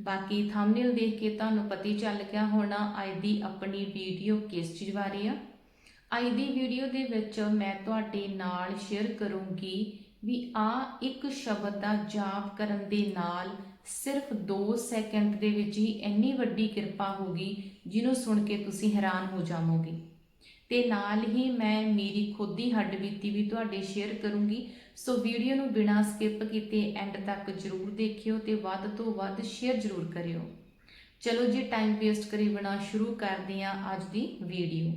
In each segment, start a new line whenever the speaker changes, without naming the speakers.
ਬਾਕੀ ਥੰਬਨੇਲ ਦੇਖ ਕੇ ਤੁਹਾਨੂੰ ਪਤਾ ਹੀ ਚੱਲ ਗਿਆ ਹੋਣਾ ਅੱਜ ਦੀ ਆਪਣੀ ਵੀਡੀਓ ਕਿਸ ਚੀਜ਼ ਬਾਰੇ ਆ। ਅੱਜ ਦੀ ਵੀਡੀਓ ਦੇ ਵਿੱਚ ਮੈਂ ਤੁਹਾਡੇ ਨਾਲ ਸ਼ੇਅਰ ਕਰੂੰਗੀ ਵੀ ਆ ਇੱਕ ਸ਼ਬਦ ਦਾ ਜਾਪ ਕਰਨ ਦੇ ਨਾਲ ਸਿਰਫ 2 ਸੈਕਿੰਡ ਦੇ ਵਿੱਚ ਹੀ ਇੰਨੀ ਵੱਡੀ ਕਿਰਪਾ ਹੋਗੀ ਜਿਹਨੂੰ ਸੁਣ ਕੇ ਤੁਸੀਂ ਹੈਰਾਨ ਹੋ ਜਾਵੋਗੇ। ਤੇ ਨਾਲ ਹੀ ਮੈਂ ਮੇਰੀ ਖੁਦ ਦੀ ਹੱਡਬੀਤੀ ਵੀ ਤੁਹਾਡੇ ਸ਼ੇਅਰ ਕਰੂੰਗੀ। ਸੋ ਵੀਡੀਓ ਨੂੰ ਬਿਨਾਂ ਸਕਿਪ ਕੀਤੇ ਐਂਡ ਤੱਕ ਜਰੂਰ ਦੇਖਿਓ ਤੇ ਵੱਧ ਤੋਂ ਵੱਧ ਸ਼ੇਅਰ ਜਰੂਰ ਕਰਿਓ। ਚਲੋ ਜੀ ਟਾਈਮ ਵੇਸਟ ਕਰੀ ਬਿਨਾ ਸ਼ੁਰੂ ਕਰਦੇ ਹਾਂ ਅੱਜ ਦੀ ਵੀਡੀਓ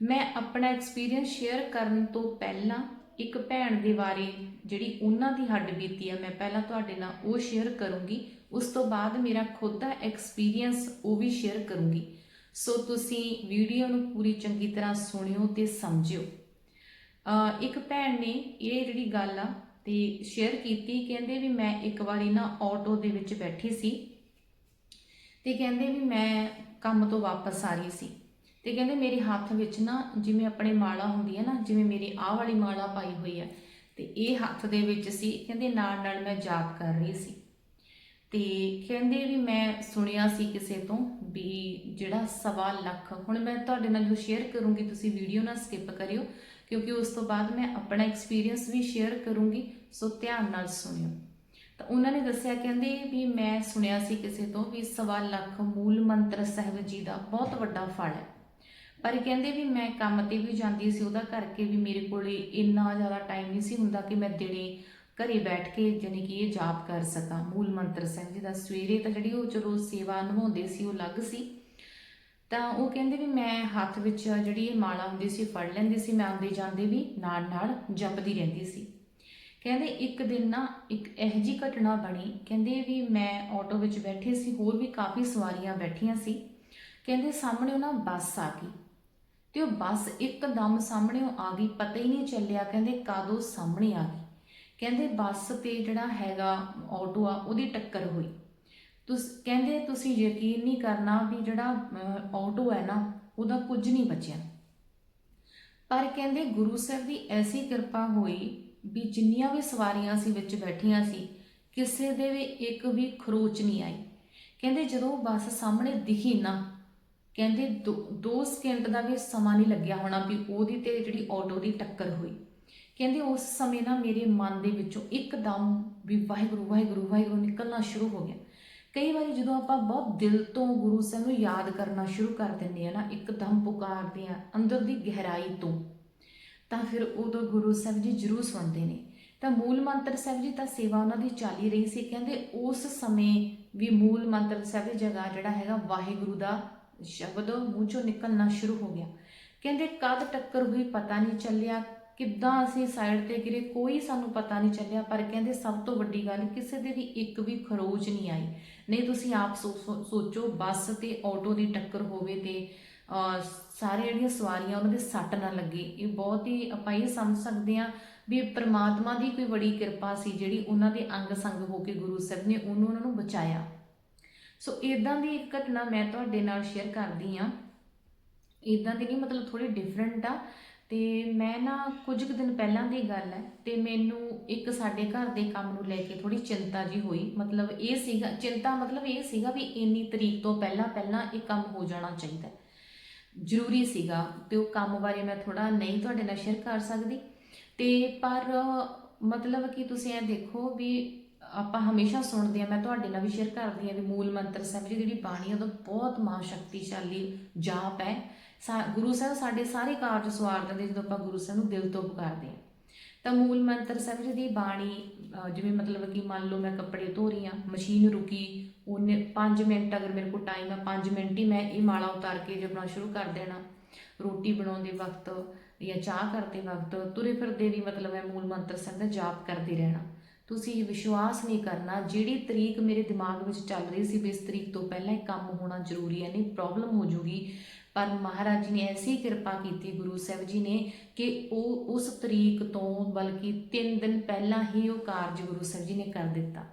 ਮੈਂ ਆਪਣਾ ਐਕਸਪੀਰੀਅੰਸ ਸ਼ੇਅਰ ਕਰਨ ਤੋਂ ਪਹਿਲਾਂ ਇੱਕ ਭੈਣ ਦੇ ਬਾਰੇ ਜਿਹੜੀ ਉਹਨਾਂ ਦੀ ਹੱਡਬੀਤੀ ਆ, ਮੈਂ ਪਹਿਲਾਂ ਤੁਹਾਡੇ ਨਾਲ ਉਹ ਸ਼ੇਅਰ ਕਰੂੰਗੀ। ਉਸ ਤੋਂ ਬਾਅਦ ਮੇਰਾ ਖੁਦ ਦਾ ਐਕਸਪੀਰੀਅੰਸ ਉਹ ਵੀ ਸ਼ੇਅਰ ਕਰੂੰਗੀ। ਸੋ ਤੁਸੀਂ ਵੀਡੀਓ ਨੂੰ ਪੂਰੀ ਚੰਗੀ ਤਰ੍ਹਾਂ ਸੁਣਿਓ ਤੇ ਸਮਝਿਓ। ਇੱਕ ਭੈਣ ਨੇ ਇਹ ਜਿਹੜੀ ਗੱਲ ਆ ਤੇ ਸ਼ੇਅਰ ਕੀਤੀ, ਕਹਿੰਦੇ ਵੀ ਮੈਂ ਇੱਕ ਵਾਰੀ ਨਾ ਆਟੋ ਦੇ ਵਿੱਚ ਬੈਠੀ ਸੀ ਤੇ ਕਹਿੰਦੇ ਵੀ ਮੈਂ ਕੰਮ ਤੋਂ ਵਾਪਸ ਆ ਰਹੀ ਸੀ। ਤੇ ਕਹਿੰਦੇ ਮੇਰੇ ਹੱਥ ਵਿੱਚ ਨਾ ਜਿਵੇਂ ਆਪਣੇ ਮਾਲਾ ਹੁੰਦੀ ਹੈ ਨਾ, ਜਿਵੇਂ ਮੇਰੀ ਆਹ ਵਾਲੀ ਮਾਲਾ ਪਾਈ ਹੋਈ ਹੈ ਤੇ ਇਹ ਹੱਥ ਦੇ ਵਿੱਚ ਸੀ, ਕਹਿੰਦੇ ਨਾਲ ਨਾਲ ਮੈਂ ਜਾਪ ਕਰ ਰਹੀ ਸੀ। ਤੇ ਕਹਿੰਦੇ ਵੀ ਮੈਂ ਸੁਣਿਆ ਸੀ ਕਿਸੇ ਤੋਂ ਵੀ ਜਿਹੜਾ ਸਵਾ ਲੱਖ, ਹੁਣ ਮੈਂ ਤੁਹਾਡੇ ਨਾਲ ਜੋ ਸ਼ੇਅਰ ਕਰੂੰਗੀ ਤੁਸੀਂ ਵੀਡੀਓ ਨਾ ਸਕਿਪ ਕਰਿਓ, ਕਿਉਂਕਿ ਉਸ ਤੋਂ ਬਾਅਦ ਮੈਂ ਆਪਣਾ ਐਕਸਪੀਰੀਅੰਸ ਵੀ ਸ਼ੇਅਰ ਕਰੂੰਗੀ, ਸੋ ਧਿਆਨ ਨਾਲ ਸੁਣਿਓ। ਤਾਂ ਉਹਨਾਂ ਨੇ ਦੱਸਿਆ, ਕਹਿੰਦੇ ਵੀ ਮੈਂ ਸੁਣਿਆ ਸੀ ਕਿਸੇ ਤੋਂ ਵੀ ਸਵਾ ਲੱਖ ਮੂਲ ਮੰਤਰ ਸਾਹਿਬ ਜੀ ਦਾ ਬਹੁਤ ਵੱਡਾ ਫਲ ਹੈ। ਪਰ ਕਹਿੰਦੇ ਵੀ ਮੈਂ ਕੰਮ ਤੇ ਵੀ ਜਾਂਦੀ ਸੀ, ਉਹਦਾ ਕਰਕੇ ਵੀ ਮੇਰੇ ਕੋਲੇ ਇੰਨਾ ਜ਼ਿਆਦਾ ਟਾਈਮ ਨਹੀਂ ਸੀ ਹੁੰਦਾ ਕਿ ਮੈਂ ਦਿਨੇ ਘਰੇ ਬੈਠ ਕੇ ਜਾਣੀ ਕਿ ਇਹ ਜਾਪ ਕਰ ਸਕਾਂ। ਮੂਲ ਮੰਤਰ ਸਿੰਘ ਜੀ ਦਾ ਸਵੇਰੇ ਤਾਂ ਜਿਹੜੀ ਉਹ ਚਲੋ ਸੇਵਾ ਨਿਭਾਉਂਦੇ ਸੀ, ਉਹ ਅਲੱਗ ਸੀ। ਤਾਂ ਉਹ ਕਹਿੰਦੇ ਵੀ ਮੈਂ ਹੱਥ ਵਿੱਚ ਜਿਹੜੀ ਇਹ ਮਾਲਾ ਹੁੰਦੀ ਸੀ ਫੜ ਲੈਂਦੀ ਸੀ। ਮੈਂ ਆਉਂਦੇ ਜਾਂਦੇ ਵੀ ਨਾਲ ਨਾਲ ਜਪਦੀ ਰਹਿੰਦੀ ਸੀ। ਕਹਿੰਦੇ ਇੱਕ ਦਿਨ ਨਾ ਇੱਕ ਇਹੋ ਜਿਹੀ ਘਟਨਾ ਬਣੀ। ਕਹਿੰਦੇ ਵੀ ਮੈਂ ਆਟੋ ਵਿੱਚ ਬੈਠੀ ਸੀ, ਹੋਰ ਵੀ ਕਾਫੀ ਸਵਾਰੀਆਂ ਬੈਠੀਆਂ ਸੀ। ਕਹਿੰਦੇ ਸਾਹਮਣੇ ਉਹ ਨਾ ਬੱਸ ਆ ਗਈ। ਤੇ ਉਹ ਬੱਸ ਇੱਕਦਮ ਸਾਹਮਣੇ ਉਹ ਆ ਗਈ, ਪਤਾ ਹੀ ਨਹੀਂ ਚੱਲਿਆ। ਕਹਿੰਦੇ ਕਦੋਂ ਸਾਹਮਣੇ ਆ ਗਈ। ਕਹਿੰਦੇ ਬੱਸ ਤੇ ਜਿਹੜਾ ਹੈਗਾ ਆਟੋ ਆ ਉਹਦੀ ਟੱਕਰ ਹੋਈ। ਤੁਸ ਕਹਿੰਦੇ ਤੁਸੀਂ ਯਕੀਨ ਨਹੀਂ ਕਰਨਾ ਵੀ ਜਿਹੜਾ ਅਹ, ਆਟੋ ਹੈ ਨਾ ਉਹਦਾ ਕੁਝ ਨਹੀਂ ਬਚਿਆ। ਪਰ ਕਹਿੰਦੇ ਗੁਰੂ ਸਾਹਿਬ ਦੀ ਐਸੀ ਕਿਰਪਾ ਹੋਈ ਵੀ ਜਿੰਨੀਆਂ ਵੀ ਸਵਾਰੀਆਂ ਸੀ ਵਿੱਚ ਬੈਠੀਆਂ ਸੀ ਕਿਸੇ ਦੇ ਵੀ ਇੱਕ ਵੀ ਖਰੋਚ ਨਹੀਂ ਆਈ। ਕਹਿੰਦੇ ਜਦੋਂ ਬੱਸ ਸਾਹਮਣੇ ਦਿਖੀ ਨਾ ਕਹਿੰਦੇ 2 ਸਕਿੰਟ ਦਾ ਵੀ ਸਮਾਂ ਨਹੀਂ ਲੱਗਿਆ ਹੋਣਾ ਵੀ ਉਹਦੀ ਤੇ ਜਿਹੜੀ ਆਟੋ ਦੀ ਟੱਕਰ ਹੋਈ। ਕਹਿੰਦੇ ਉਸ ਸਮੇਂ ਨਾ ਮੇਰੇ ਮਨ ਦੇ ਵਿੱਚੋਂ ਇੱਕਦਮ ਵੀ ਵਾਹਿਗੁਰੂ ਵਾਹਿਗੁਰੂ ਵਾਹਿਗੁਰੂ ਨਿਕਲਣਾ ਸ਼ੁਰੂ ਹੋ ਗਿਆ। ਕਈ ਵਾਰੀ ਜਦੋਂ ਆਪਾਂ ਬਹੁਤ ਦਿਲ ਤੋਂ ਗੁਰੂ ਸਾਹਿਬ ਨੂੰ ਯਾਦ ਕਰਨਾ ਸ਼ੁਰੂ ਕਰ ਦਿੰਦੇ ਆ ਨਾ, ਇੱਕਦਮ ਪੁਕਾਰਦੇ ਆ ਅੰਦਰ ਦੀ ਗਹਿਰਾਈ ਤੋਂ, ਤਾਂ ਫਿਰ ਉਦੋਂ ਗੁਰੂ ਸਾਹਿਬ ਜੀ ਜ਼ਰੂਰ ਸੁਣਦੇ ਨੇ। ਤਾਂ ਮੂਲ ਮੰਤਰ ਸਾਹਿਬ ਜੀ ਤਾਂ ਸੇਵਾ ਉਹਨਾਂ ਦੀ ਚੱਲ ਹੀ ਰਹੀ ਸੀ, ਕਹਿੰਦੇ ਉਸ ਸਮੇਂ ਵੀ ਮੂਲ ਮੰਤਰ ਸਾਹਿਬ ਦੀ ਜਗ੍ਹਾ ਜਿਹੜਾ ਹੈਗਾ ਵਾਹਿਗੁਰੂ ਦਾ ਸ਼ਬਦ ਮੂੰਹ ਚੋਂ ਨਿਕਲਣਾ ਸ਼ੁਰੂ ਹੋ ਗਿਆ। ਕਹਿੰਦੇ ਕਦ ਟੱਕਰ ਹੋਈ ਪਤਾ ਨਹੀਂ ਚੱਲਿਆ ਕਿੱਦਾਂ ਅਸੀਂ ਸਾਈਡ ਤੇ ਗਿਰੇ ਕੋਈ ਸਾਨੂੰ ਪਤਾ ਨਹੀਂ ਚੱਲਿਆ ਪਰ ਕਹਿੰਦੇ ਸਭ ਤੋਂ ਵੱਡੀ ਗੱਲ ਕਿਸੇ ਦੇ ਵੀ ਇੱਕ ਵੀ ਖਰੋਚ ਨਹੀਂ ਆਈ। ਨਹੀਂ ਤੁਸੀਂ ਆਪ ਸੋ- ਸੋ- ਸੋਚੋ ਬੱਸ ਤੇ ਆਟੋ ਦੀ ਟੱਕਰ ਹੋਵੇ ਤੇ ਅਹ, ਸਾਰੇ ਜਿਹੜੀਆਂ ਸਵਾਰੀਆਂ ਉਹਨਾਂ ਦੇ ਸੱਟ ਨਾ ਲੱਗੇ। ਇਹ ਬਹੁਤ ਹੀ ਆਪਾਂ ਇਹ ਸਮਝ ਸਕਦੇ ਹਾਂ ਵੀ ਪ੍ਰਮਾਤਮਾ ਦੀ ਕੋਈ ਬੜੀ ਕਿਰਪਾ ਸੀ ਜਿਹੜੀ ਉਹਨਾਂ ਦੇ ਅੰਗ ਸੰਗ ਹੋ ਕੇ ਗੁਰੂ ਸਾਹਿਬ ਨੇ ਉਹਨੂੰ ਉਹਨਾਂ ਨੂੰ ਬਚਾਇਆ। ਸੋ ਇਦਾਂ ਦੀ ਇੱਕ ਘਟਨਾ ਮੈਂ ਤੁਹਾਡੇ ਨਾਲ ਸ਼ੇਅਰ ਕਰਦੀ ਆ ਇਦਾਂ ਦੀ ਨਹੀਂ ਮਤਲਬ ਥੋੜੀ ਡਿਫਰੈਂਟ ਆ। ਤੇ ਮੈਂ ਨਾ ਕੁਝ ਕੁ ਦਿਨ ਪਹਿਲਾਂ ਦੀ ਗੱਲ ਹੈ ਤੇ ਮੈਨੂੰ ਇੱਕ ਸਾਡੇ ਘਰ ਦੇ ਕੰਮ ਨੂੰ ਲੈ ਕੇ ਥੋੜੀ ਚਿੰਤਾ ਜੀ ਹੋਈ। ਮਤਲਬ ਇਹ ਸੀਗਾ, ਚਿੰਤਾ ਮਤਲਬ ਇਹ ਸੀਗਾ ਵੀ ਇੰਨੀ ਤਰੀਕ ਤੋਂ ਪਹਿਲਾਂ ਪਹਿਲਾਂ ਇਹ ਕੰਮ ਹੋ ਜਾਣਾ ਚਾਹੀਦਾ ਜ਼ਰੂਰੀ ਸੀਗਾ ਤੇ ਉਹ ਕੰਮ ਬਾਰੇ ਮੈਂ ਥੋੜਾ ਨਹੀਂ ਤੁਹਾਡੇ ਨਾਲ ਸ਼ੇਅਰ ਕਰ ਸਕਦੀ। ਤੇ ਪਰ ਮਤਲਬ ਕਿ ਤੁਸੀਂ ਇਹ ਦੇਖੋ ਵੀ ਆਪਾਂ ਹਮੇਸ਼ਾ ਸੁਣਦੇ ਆ ਮੈਂ ਤੁਹਾਡੇ ਨਾਲ ਵੀ ਸ਼ੇਅਰ ਕਰਦੀ ਆ ਵੀ ਮੂਲ ਮੰਤਰ ਸਾਹਿਬ ਜੀ ਜਿਹੜੀ ਬਾਣੀ ਆ ਉਹ ਬਹੁਤ ਮਹਾ ਸ਼ਕਤੀਸ਼ਾਲੀ ਜਾਪ ਹੈ। ਗੁਰੂ ਸਾਹਿਬ ਸਾਡੇ ਸਾਰੇ ਕਾਰਜ ਸਵਾਰ ਦਿੰਦੇ ਜਦੋਂ ਆਪਾਂ ਗੁਰੂ ਸਾਹਿਬ ਨੂੰ ਦਿਲ ਤੋਂ ਪੁਕਾਰਦੇ ਹਾਂ। ਤਾਂ ਮੂਲ ਮੰਤਰ ਸਾਹਿਬ ਜੀ ਦੀ ਬਾਣੀ ਜਿਵੇਂ ਮਤਲਬ ਕਿ ਮੰਨ ਲਓ ਮੈਂ ਕੱਪੜੇ ਧੋ ਰਹੀ ਆ ਮਸ਼ੀਨ ਰੁਕੀ, ਉਹਨੇ 5 ਮਿੰਟ ਅਗਰ ਮੇਰੇ ਕੋਲ ਟਾਈਮ ਹੈ 5 ਮਿੰਟ ਹੀ ਮੈਂ ਇਹ ਮਾਲਾ ਉਤਾਰ ਕੇ ਜਪਣਾ ਸ਼ੁਰੂ ਕਰ ਦੇਣਾ। ਰੋਟੀ ਬਣਾਉਂਦੇ ਵਕਤ ਜਾਂ ਚਾਹ ਕਰਦੇ ਵਕਤ ਤੁਰੇ ਫਿਰਦੇ ਵੀ ਮਤਲਬ ਹੈ ਮੂਲ ਮੰਤਰ ਸਾਹਿਬ ਦਾ ਜਾਪ ਕਰਦੇ ਰਹਿਣਾ। ਤੁਸੀਂ ਵਿਸ਼ਵਾਸ ਨਹੀਂ ਕਰਨਾ, ਜਿਹੜੀ ਤਰੀਕ ਮੇਰੇ ਦਿਮਾਗ ਵਿੱਚ ਚੱਲ ਰਹੀ ਸੀ ਵੀ ਇਸ ਤਰੀਕ ਤੋਂ ਪਹਿਲਾਂ ਇਹ ਕੰਮ ਹੋਣਾ ਜ਼ਰੂਰੀ ਹੈ, ਨਹੀਂ ਪ੍ਰੋਬਲਮ ਹੋ ਜੂਗੀ। ਪਰ ਮਹਾਰਾਜ ਜੀ ਨੇ ਐਸੀ ਕਿਰਪਾ ਕੀਤੀ ਗੁਰੂ ਸਾਹਿਬ ਜੀ ਨੇ ਕਿ ਉਹ ਉਸ ਤਰੀਕ ਤੋਂ ਬਲਕਿ 3 ਦਿਨ ਪਹਿਲਾਂ ਹੀ ਉਹ ਕਾਰਜ ਗੁਰੂ ਸਾਹਿਬ ਜੀ ਨੇ ਕਰ ਦਿੱਤਾ।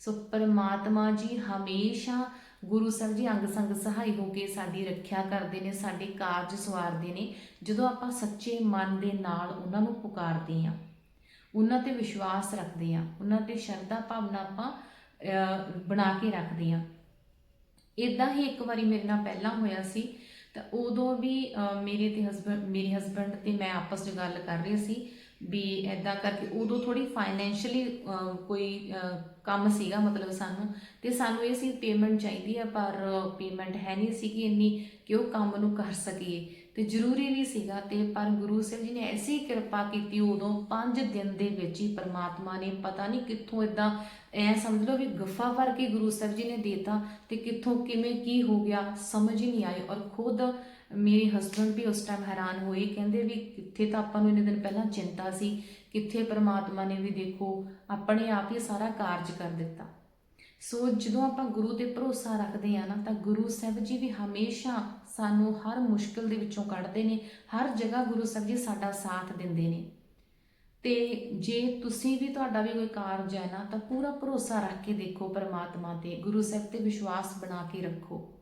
ਸੋ ਪਰਮਾਤਮਾ ਜੀ ਹਮੇਸ਼ਾ ਗੁਰੂ ਸਾਹਿਬ ਜੀ ਅੰਗ ਸੰਗ ਸਹਾਈ ਹੋ ਕੇ ਸਾਡੀ ਰੱਖਿਆ ਕਰਦੇ ਨੇ, ਸਾਡੇ ਕਾਰਜ ਸਵਾਰਦੇ ਨੇ। ਜਦੋਂ ਆਪਾਂ ਸੱਚੇ ਮਨ ਦੇ ਨਾਲ ਉਹਨਾਂ ਨੂੰ ਪੁਕਾਰਦੇ ਹਾਂ, ਉਹਨਾਂ ਤੇ ਵਿਸ਼ਵਾਸ ਰੱਖਦੇ ਹਾਂ, ਉਹਨਾਂ ਤੇ ਸ਼ਰਧਾ ਭਾਵਨਾ ਆਪਾਂ ਬਣਾ ਕੇ ਰੱਖਦੇ ਹਾਂ। ਇਦਾਂ ਹੀ ਇੱਕ ਵਾਰੀ ਮੇਰੇ ਨਾਲ ਪਹਿਲਾਂ ਹੋਇਆ ਸੀ ਤਾਂ ਉਦੋਂ ਵੀ ਮੇਰੇ ਤੇ ਹਸਬੰਡ ਮੇਰੇ ਹਸਬੰਡ ਤੇ ਮੈਂ ਆਪਸ ਵਿੱਚ ਗੱਲ ਕਰ ਰਹੀ ਸੀ ਵੀ ਐਦਾਂ ਕਰਕੇ ਉਦੋਂ ਥੋੜੀ ਫਾਈਨੈਂਸ਼ੀਅਲੀ ਕੋਈ ਕੰਮ ਸੀਗਾ ਮਤਲਬ ਸਾਨੂੰ ਤੇ ਸਾਨੂੰ ਇਹ ਸੀ ਪੇਮੈਂਟ ਚਾਹੀਦੀ ਆ ਪਰ ਪੇਮੈਂਟ ਹੈ ਨਹੀਂ ਸੀ ਕਿ ਇੰਨੀ ਕਿ ਉਹ ਕੰਮ ਨੂੰ ਕਰ ਸਕੀਏ। ਤੇ ਜ਼ਰੂਰੀ ਵੀ ਸੀਗਾ ਤੇ ਪਰ ਗੁਰੂ ਸਾਹਿਬ ਜੀ ਨੇ ਐਸੀ ਕਿਰਪਾ ਕੀਤੀ ਉਦੋਂ 5 ਦਿਨ ਦੇ ਵਿੱਚ ਹੀ ਪਰਮਾਤਮਾ ਨੇ ਪਤਾ ਨਹੀਂ ਕਿੱਥੋਂ ਇਦਾਂ ਐ ਸਮਝ ਲਓ ਵੀ ਗੱਫਾ ਭਰ ਕੇ ਗੁਰੂ ਸਾਹਿਬ ਜੀ ਨੇ ਦੇਤਾ ਤੇ ਕਿੱਥੋਂ ਕਿਵੇਂ ਕੀ ਹੋ ਗਿਆ, ਸਮਝ ਹੀ ਨਹੀਂ ਆਈ ਔਰ ਖੁਦ ਮੇਰੇ ਹਸਬੰਡ ਵੀ ਉਸ ਟਾਈਮ ਹੈਰਾਨ ਹੋਏ, ਕਹਿੰਦੇ ਵੀ ਕਿੱਥੇ ਤਾਂ ਆਪਾਂ ਨੂੰ ਇੰਨੇ ਦਿਨ ਪਹਿਲਾਂ ਚਿੰਤਾ ਸੀ, ਕਿੱਥੇ ਪਰਮਾਤਮਾ ਨੇ ਵੀ ਦੇਖੋ ਆਪਣੇ ਆਪ ਹੀ ਸਾਰਾ ਕਾਰਜ ਕਰ ਦਿੱਤਾ। ਸੋ ਜਦੋਂ ਆਪਾਂ ਗੁਰੂ ਤੇ ਭਰੋਸਾ ਰੱਖਦੇ ਆ ਨਾ, ਤਾਂ ਗੁਰੂ ਸਾਹਿਬ ਜੀ ਵੀ ਹਮੇਸ਼ਾ ਸਾਨੂੰ ਹਰ ਮੁਸ਼ਕਲ ਦੇ ਵਿੱਚੋਂ ਕੱਢਦੇ ਨੇ, ਹਰ ਜਗ੍ਹਾ ਗੁਰੂ ਸਾਹਿਬ ਜੀ ਸਾਡਾ ਸਾਥ ਦਿੰਦੇ ਨੇ। ਤੇ ਜੇ ਤੁਸੀਂ ਵੀ ਤੁਹਾਡਾ ਵੀ ਕੋਈ ਕਾਰਜ ਹੈ ਨਾ, ਤਾਂ ਪੂਰਾ ਭਰੋਸਾ ਰੱਖ ਕੇ ਦੇਖੋ ਪਰਮਾਤਮਾ ਤੇ, ਗੁਰੂ ਸਾਹਿਬ ਤੇ ਵਿਸ਼ਵਾਸ ਬਣਾ ਕੇ ਰੱਖੋ।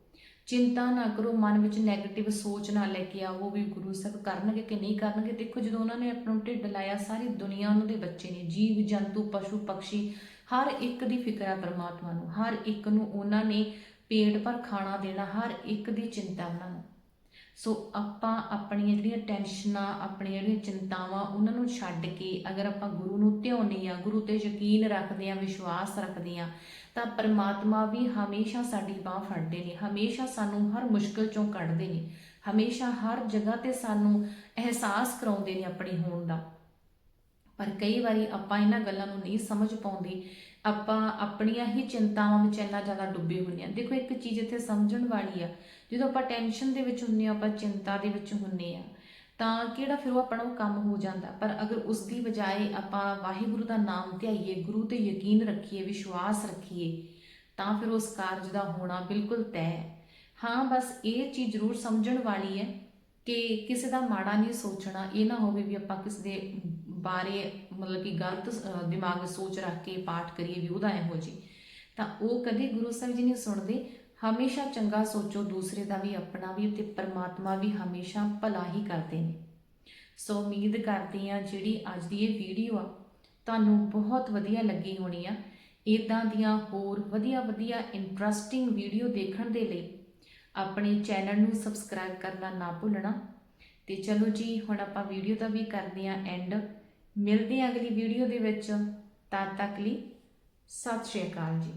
ਚਿੰਤਾ ਨਾ ਕਰੋ, ਮਨ ਵਿੱਚ 네ਗੇਟਿਵ ਸੋਚ ਨਾ ਲੈ ਕੇ ਆਓ ਵੀ ਗੁਰੂ ਸਾਹਿਬ ਕਰਨਗੇ ਕਿ ਨਹੀਂ ਕਰਨਗੇ। ਦੇਖੋ ਜਦੋਂ ਉਹਨਾਂ ਨੇ ਆਪਣਾ ਢਿੱਡ ਲਾਇਆ, ਸਾਰੀ ਦੁਨੀਆ ਉਹਨਾਂ ਦੇ ਬੱਚੇ ਨੇ, ਜੀਵ, ਜੰਤੂ, ਪਸ਼ੂ ਪੰਛੀ ਹਰ ਇੱਕ ਦੀ ਫਿਕਰ ਹੈ ਪਰਮਾਤਮਾ ਨੂੰ, ਹਰ ਇੱਕ ਨੂੰ ਉਹਨਾਂ ਨੇ ਪੇਟ ਪਰ ਖਾਣਾ ਦੇਣਾ, ਹਰ ਇੱਕ ਦੀ ਚਿੰਤਾ ਉਹਨਾਂ ਨੂੰ। ਸੋ ਆਪਾਂ ਆਪਣੀਆਂ ਜਿਹੜੀਆਂ ਟੈਨਸ਼ਨਾਂ, ਆਪਣੀਆਂ ਜਿਹੜੀਆਂ ਚਿੰਤਾਵਾਂ, ਉਹਨਾਂ ਨੂੰ ਛੱਡ ਕੇ ਅਗਰ ਆਪਾਂ ਗੁਰੂ ਨੂੰ ਧਿਆਉਂਦੇ ਆ ਗੁਰੂ ਤੇ ਯਕੀਨ ਰੱਖਦੇ ਆ ਵਿਸ਼ਵਾਸ ਰੱਖਦੇ ਆ ਤਾਂ ਪਰਮਾਤਮਾ ਵੀ ਹਮੇਸ਼ਾ ਸਾਡੀ ਬਾਹ ਫੜਦੇ ਨੇ, ਹਮੇਸ਼ਾ ਸਾਨੂੰ ਹਰ ਮੁਸ਼ਕਲ ਚੋਂ ਕੱਢਦੇ ਨੇ, ਹਮੇਸ਼ਾ ਹਰ ਜਗ੍ਹਾ ਤੇ ਸਾਨੂੰ ਅਹਿਸਾਸ ਕਰਾਉਂਦੇ ਨੇ ਆਪਣੀ ਹੋਣ ਦਾ। ਪਰ ਕਈ ਵਾਰੀ ਆਪਾਂ ਇਹਨਾਂ ਗੱਲਾਂ ਨੂੰ ਨਹੀਂ ਸਮਝ ਪਾਉਂਦੇ। ਆਪਾਂ ਆਪਣੀਆਂ ਹੀ ਚਿੰਤਾਵਾਂ ਵਿੱਚ ਇੰਨਾ ਜ਼ਿਆਦਾ ਡੁੱਬੇ ਹੁੰਦੇ ਆ ਦੇਖੋ, ਇੱਕ ਚੀਜ਼ ਇੱਥੇ ਸਮਝਣ ਵਾਲੀ ਆ। ਜਦੋਂ ਆਪਾਂ ਟੈਨਸ਼ਨ ਦੇ ਵਿੱਚ ਹੁੰਨੇ ਆ ਆਪਾਂ ਚਿੰਤਾ ਦੇ ਵਿੱਚ ਹੁੰਨੇ ਆ ਤਾਂ ਕਿਹੜਾ ਫਿਰ ਉਹ ਆਪਣਾ ਉਹ ਕੰਮ ਹੋ ਜਾਂਦਾ? ਪਰ ਅਗਰ ਉਸ ਦੀ ਬਜਾਏ ਆਪਾਂ ਵਾਹਿਗੁਰੂ ਦਾ ਨਾਮ ਧਿਆਈਏ, ਗੁਰੂ ਤੇ ਯਕੀਨ ਰੱਖੀਏ, ਵਿਸ਼ਵਾਸ ਰੱਖੀਏ, ਤਾਂ ਫਿਰ ਉਸ ਕਾਰਜ ਦਾ ਹੋਣਾ ਬਿਲਕੁਲ ਤੈਅ ਹੈ। ਹਾਂ, ਬਸ ਇਹ ਚੀਜ਼ ਜ਼ਰੂਰ ਸਮਝਣ ਵਾਲੀ ਹੈ ਕਿ ਕਿਸੇ ਦਾ ਮਾੜਾ ਨਹੀਂ ਸੋਚਣਾ, ਇਹ ਨਾ ਹੋਵੇ ਵੀ ਆਪਾਂ ਕਿਸੇ ਦੇ ਬਾਰੇ ਮਤਲਬ ਕਿ ਗਲਤ ਦਿਮਾਗ ਵਿੱਚ ਸੋਚ ਰੱਖ ਕੇ ਪਾਠ ਕਰੀਏ ਵੀ ਉਹਦਾ ਇਹੋ ਜੀ ਤਾਂ ਉਹ ਕਦੇ ਗੁਰੂ ਸਾਹਿਬ ਜੀ ਨਹੀਂ ਸੁਣਦੇ। ਹਮੇਸ਼ਾ ਚੰਗਾ ਸੋਚੋ, ਦੂਸਰੇ ਦਾ ਵੀ, ਆਪਣਾ ਵੀ ਤੇ ਪਰਮਾਤਮਾ ਵੀ ਹਮੇਸ਼ਾ ਭਲਾ ਹੀ ਕਰਦੇ ਨੇ। ਸੋ ਉਮੀਦ ਕਰਦੀ ਆ ਜਿਹੜੀ ਅੱਜ ਦੀ ਇਹ ਵੀਡੀਓ ਆ, ਤੁਹਾਨੂੰ ਬਹੁਤ ਵਧੀਆ ਲੱਗੀ ਹੋਣੀ ਆ। ਇਦਾਂ ਦੀਆਂ ਹੋਰ ਵਧੀਆ ਵਧੀਆ ਇੰਟਰਸਟਿੰਗ ਵੀਡੀਓ ਦੇਖਣ ਦੇ ਲਈ ਆਪਣੇ ਚੈਨਲ ਨੂੰ ਸਬਸਕ੍ਰਾਈਬ ਕਰਨਾ ਨਾ ਭੁੱਲਣਾ। ਤੇ ਚਲੋ ਜੀ, ਹੁਣ ਆਪਾਂ ਵੀਡੀਓ ਦਾ ਵੀ ਕਰਦੇ ਆਂ ਐਂਡ ਮਿਲਦੇ ਹਾਂ ਅਗਲੀ ਵੀਡੀਓ ਦੇ ਵਿੱਚ। ਤਦ ਤੱਕ ਲਈ ਸਤਿ ਸ਼੍ਰੀ ਅਕਾਲ ਜੀ।